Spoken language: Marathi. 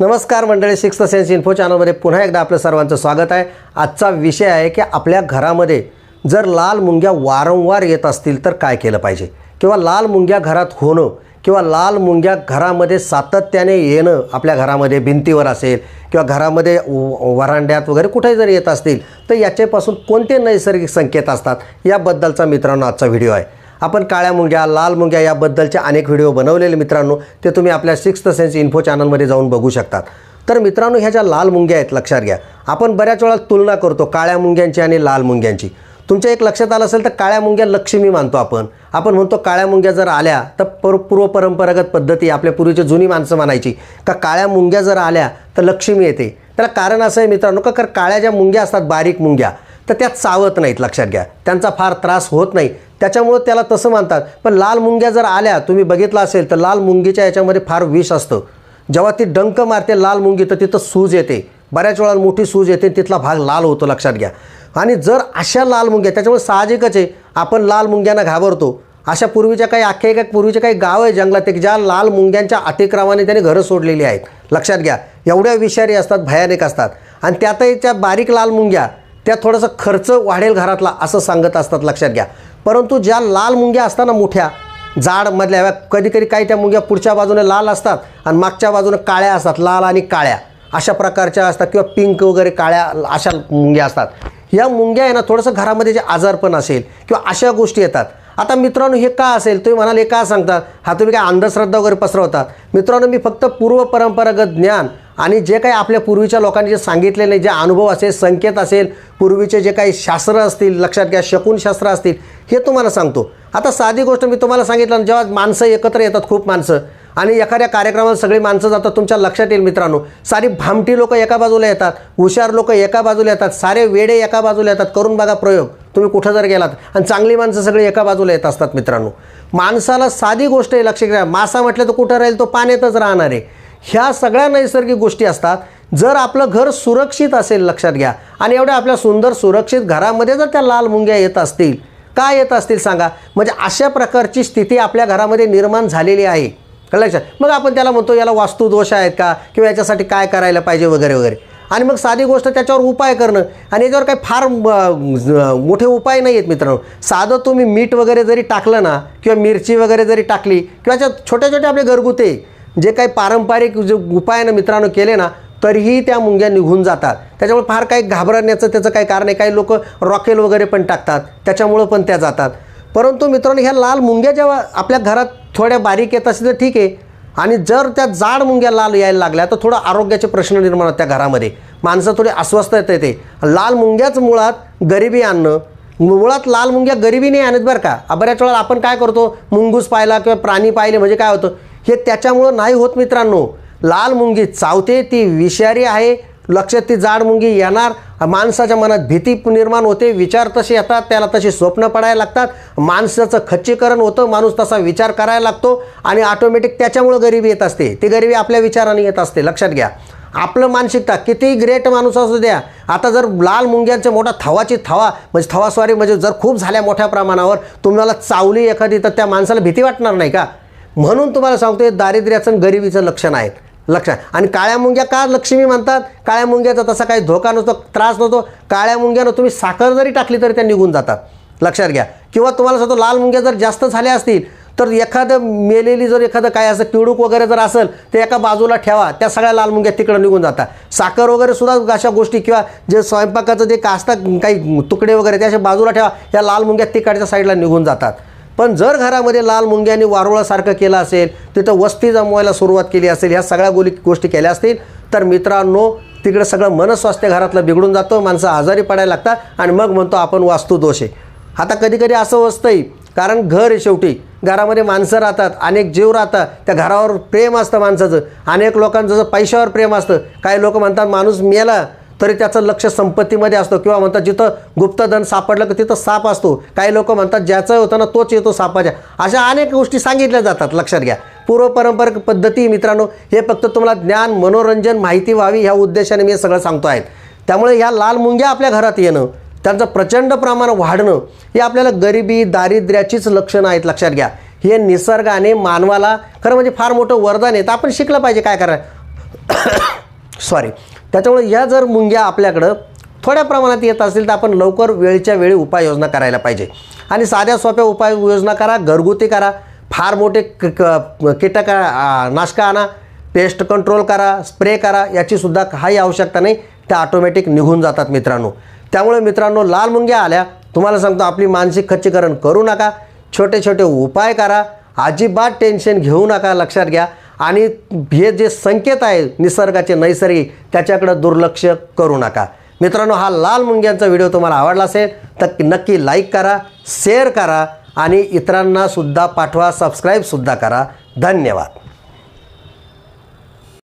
नमस्कार मंडळी सिक्स सेन्स इन्फो चॅनलमध्ये पुन्हा एकदा आपलं सर्वांचं स्वागत आहे. आजचा विषय आहे की आपल्या घरामध्ये जर लाल मुंग्या वारंवार येत असतील तर काय केलं पाहिजे? किंवा लाल मुंग्या घरात होणं किंवा लाल मुंग्या घरामध्ये सातत्याने येणं आपल्या घरामध्ये भिंतीवर असेल किंवा घरामध्ये व- वरांड्यात वगैरे कुठे जर येत असतील तर याच्यापासून कोणते नैसर्गिक संकेत असतात? याबद्दलचा मित्रांनो आजचा व्हिडिओ आहे. आपण काळ्या मुंग्या लाल मुंग्या याबद्दलचे अनेक व्हिडिओ बनवलेले मित्रांनो ते तुम्ही आपल्या सिक्स्थ सेन्स इन्फो चॅनलमध्ये जाऊन बघू शकतात. तर मित्रांनो ह्या ज्या लाल मुंग्या आहेत लक्षात घ्या. आपण बऱ्याच वेळा तुलना करतो काळ्या मुंग्यांची आणि लाल मुंग्यांची. तुमच्या एक लक्षात आलं असेल तर काळ्या मुंग्या लक्ष्मी मानतो आपण. आपण म्हणतो काळ्या मुंग्या जर आल्या तर पर पूर्व परंपरागत पद्धती आपल्या पूर्वीची जुनी माणसं म्हणायची का काळ्या मुंग्या जर आल्या तर लक्ष्मी येते. त्याला कारण असं आहे मित्रांनो का काळ्या ज्या मुंग्या असतात बारीक मुंग्या तर त्या चावत नाहीत लक्षात घ्या. त्यांचा फार त्रास होत नाही. त्याच्यामुळं त्याला तसं मानतात. पण लाल मुंग्या जर आल्या तुम्ही बघितलं असेल तर लाल मुंगीच्या याच्यामध्ये फार विष असतं. जेव्हा ती डंक मारते लाल मुंगी तर तिथं सूज येते. बऱ्याच वेळा मोठी सूज येते तिथला भाग लाल होतो लक्षात घ्या. आणि जर अशा लाल मुंग्या त्याच्यामुळे साहजिकच आहे आपण लाल मुंग्यांना घाबरतो. अशा पूर्वीच्या काही आख्यायिका पूर्वीचे काही गाव आहे जंगलात एक ज्या लाल मुंग्यांच्या अतिक्रमाने त्यांनी घरं सोडलेली आहेत. लक्षात घ्या. एवढ्या विषारी असतात भयानक असतात. आणि त्यातही त्या बारीक लाल मुंग्या त्या थोडंसं खर्च वाढेल घरातला असं सांगत असतात लक्षात घ्या. परंतु ज्या लाल मुंग्या असताना मोठ्या जाडमधल्या कधी कधी काही त्या मुंग्या पुढच्या बाजूने लाल असतात आणि मागच्या बाजूने काळ्या असतात लाल आणि काळ्या. अशा प्रकारच्या असतात किंवा पिंक वगैरे काळ्या अशा मुंग्या असतात. या मुंग्या आहे ना थोडंसं घरामध्ये जे आजारपण असेल किंवा अशा गोष्टी येतात. आता मित्रांनो हे का असेल? तुम्ही म्हणाल हे का सांगतात? हा तुम्ही काय अंधश्रद्धा वगैरे पसरवतात मित्रांनो मी फक्त पूर्व परंपरागत ज्ञान आणि जे काही आपल्या पूर्वीच्या लोकांनी जे सांगितलेले जे अनुभव असेल संकेत असेल पूर्वीचे जे काही शास्त्र असतील लक्षात घ्या शकुनशास्त्र असतील हे तुम्हाला सांगतो. आता साधी गोष्ट मी तुम्हाला सांगितलं जेव्हा माणसं एकत्र येतात खूप माणसं आणि एखाद्या कार्यक्रमाला सगळी माणसं जातात तुमच्या लक्षात येईल मित्रांनो सारी भामटी लोक एका बाजूला येतात हुशार लोक एका बाजूला येतात सारे वेडे एका बाजूला येतात करून बघा प्रयोग. तुम्ही कुठं जर गेलात आणि चांगली माणसं सगळी एका बाजूला येत असतात मित्रांनो. माणसाला साधी गोष्ट आहे लक्ष घ्या. मासा म्हटलं तर कुठं राहील? तो पाण्यातच राहणार आहे. ह्या सगळ्या नैसर्गिक गोष्टी असतात. जर आपलं घर सुरक्षित असेल लक्षात घ्या. आणि एवढ्या आपल्या सुंदर सुरक्षित घरामध्ये जर त्या लाल मुंग्या येत असतील काय येत असतील सांगा. म्हणजे अशा प्रकारची स्थिती आपल्या घरामध्ये निर्माण झालेली आहे. कळलं लक्षात? मग आपण त्याला म्हणतो याला वास्तुदोष आहेत का? किंवा याच्यासाठी काय करायला पाहिजे वगैरे वगैरे. आणि मग साधी गोष्ट त्याच्यावर उपाय करणं. आणि याच्यावर काही फार मोठे उपाय नाही आहेत मित्रांनो. साधं तुम्ही मीठ वगैरे जरी टाकलं ना किंवा मिरची वगैरे जरी टाकली किंवा छोट्या छोटे छोटे आपले घरगुते जे काही पारंपरिक जे उपाय ना मित्रांनो केले ना तरीही त्या मुंग्या निघून जातात. त्याच्यामुळे फार काही घाबरण्याचं त्याचं काही कारण आहे काही लोक रॉकेल वगैरे पण टाकतात. त्याच्यामुळं पण त्या जातात. परंतु मित्रांनो ह्या लाल मुंग्या जेव्हा आपल्या घरात थोड्या बारीक येत असतील तर ठीक आहे. आणि जर त्या जाड मुंग्या लाल यायला लागल्या तर थोडं आरोग्याचे प्रश्न निर्माण होतात त्या घरामध्ये. माणसं थोडी अस्वस्थ येते ते लाल मुंग्याच मुळात गरिबी आणणं मुळात लाल मुंग्या गरिबी नाही आणत बरं का. बऱ्याच वेळा आपण काय करतो? मुंगूस पाहिला किंवा प्राणी पाहिले म्हणजे काय होतं? हे त्याच्यामुळं नाही होत मित्रांनो. लाल मुंगी चावते ती विषारी आहे. लक्षात ती जाड मुंगी येणार. माणसाच्या मनात भीती निर्माण होते. विचार तसे येतात त्याला तशी स्वप्न पडायला लागतात. माणसाचं खच्चीकरण होतं माणूस तसा विचार करायला लागतो आणि ऑटोमॅटिक त्याच्यामुळं गरिबी येत असते. ती गरिबी आपल्या विचाराने येत असते. लक्षात घ्या. आपलं मानसिकता किती ग्रेट माणूस असू द्या. आता जर लाल मुंग्यांच्या मोठा थवाची थवा म्हणजे थवास्वारी म्हणजे जर खूप झाल्या मोठ्या प्रमाणावर तुम्हाला चावली एखादी तर त्या माणसाला भीती वाटणार नाही का? म्हणून तुम्हाला सांगतो हे दारिद्र्याचं आणि गरिबीचं लक्षण आहेत. लक्षात आणि काळ्या मुंग्या का लक्ष्मी म्हणतात? काळ्या मुंग्याचा तसा काही धोका नसतो त्रास नसतो. काळ्या मुंग्यानं तुम्ही साखर जरी टाकली तरी त्या निघून जातात. लक्षात घ्या. किंवा तुम्हाला सांगतो लाल मुंग्या जर जास्त झाल्या असतील तर एखादं मेलेली जर एखादं काय असं पिवडूक वगैरे जर असेल तर एका बाजूला ठेवा. त्या सगळ्या लाल मुंग्या तिकडं निघून जातात. साखर वगैरे सुद्धा अशा गोष्टी किंवा जे स्वयंपाकाचं जे कासतात काही तुकडे वगैरे त्या अशा बाजूला ठेवा. या लाल मुंग्या तिकडच्या साईडला निघून जातात. पण जर घरामध्ये लाल मुंग्यांनी वारुळासारखं केलं असेल तिथं वस्ती जमवायला सुरुवात केली असेल ह्या सगळ्या गोली गोष्टी केल्या असतील तर मित्रांनो तिकडं सगळं मनस्वास्थ्य घरातलं बिघडून जातं माणसं आजारी पडायला लागतात आणि मग म्हणतो आपण वास्तुदोष आहे आता कधी कधी असं असतंही कारण घर आहे शेवटी. घरामध्ये माणसं राहतात अनेक जीव राहतात त्या घरावर प्रेम असतं माणसाचं. अनेक लोकांचं जसं पैशावर प्रेम असतं. काही लोक म्हणतात माणूस मेला तरी त्याचं लक्ष संपत्तीमध्ये असतं. किंवा म्हणतात जिथं गुप्तधन सापडलं की तिथं साप असतो. काही लोक म्हणतात ज्याचं होतं ना तोच येतो सापाच्या. अशा अनेक गोष्टी सांगितल्या जातात. लक्षात घ्या. पूर्वपरंपर पद्धती मित्रांनो हे फक्त तुम्हाला ज्ञान मनोरंजन माहिती व्हावी ह्या उद्देशाने मी सगळं सांगतो आहे. त्यामुळे ह्या लाल मुंग्या आपल्या घरात येणं त्यांचं प्रचंड प्रमाण वाढणं हे आपल्याला गरिबी दारिद्र्याचीच लक्षणं आहेत. लक्षात घ्या. हे निसर्गाने मानवाला खरं म्हणजे फार मोठं वरदान आहे. तर आपण शिकलं पाहिजे काय करायला. सॉरी त्याच्यामुळे या जर मुंग्या आपल्याकडं थोड्या प्रमाणात येत असतील तर आपण लवकर वेळच्या वेळी उपाययोजना करायला पाहिजे. आणि साध्या सोप्या उपाययोजना करा घरगुती करा फार मोठे क क- कीटक आ, नाशका आणा पेस्ट कंट्रोल करा स्प्रे करा याचीसुद्धा काही आवश्यकता नाही. त्या ऑटोमॅटिक निघून जातात मित्रांनो. त्यामुळे मित्रांनो लाल मुंग्या आल्या. तुम्हाला सांगतो आपली मानसिक खच्चीकरण करू नका. छोटे छोटे उपाय करा. अजिबात टेन्शन घेऊ नका लक्षात घ्या. आणि हे जे संकेत आहे निसर्गाचे नैसर्गिक त्याच्याकडं दुर्लक्ष करू नका. मित्रांनो हा लाल मुंग्यांचा व्हिडिओ तुम्हाला आवडला असेल तर नक्की लाईक करा शेअर करा आणि इतरांनासुद्धा पाठवा सबस्क्राईबसुद्धा करा. धन्यवाद.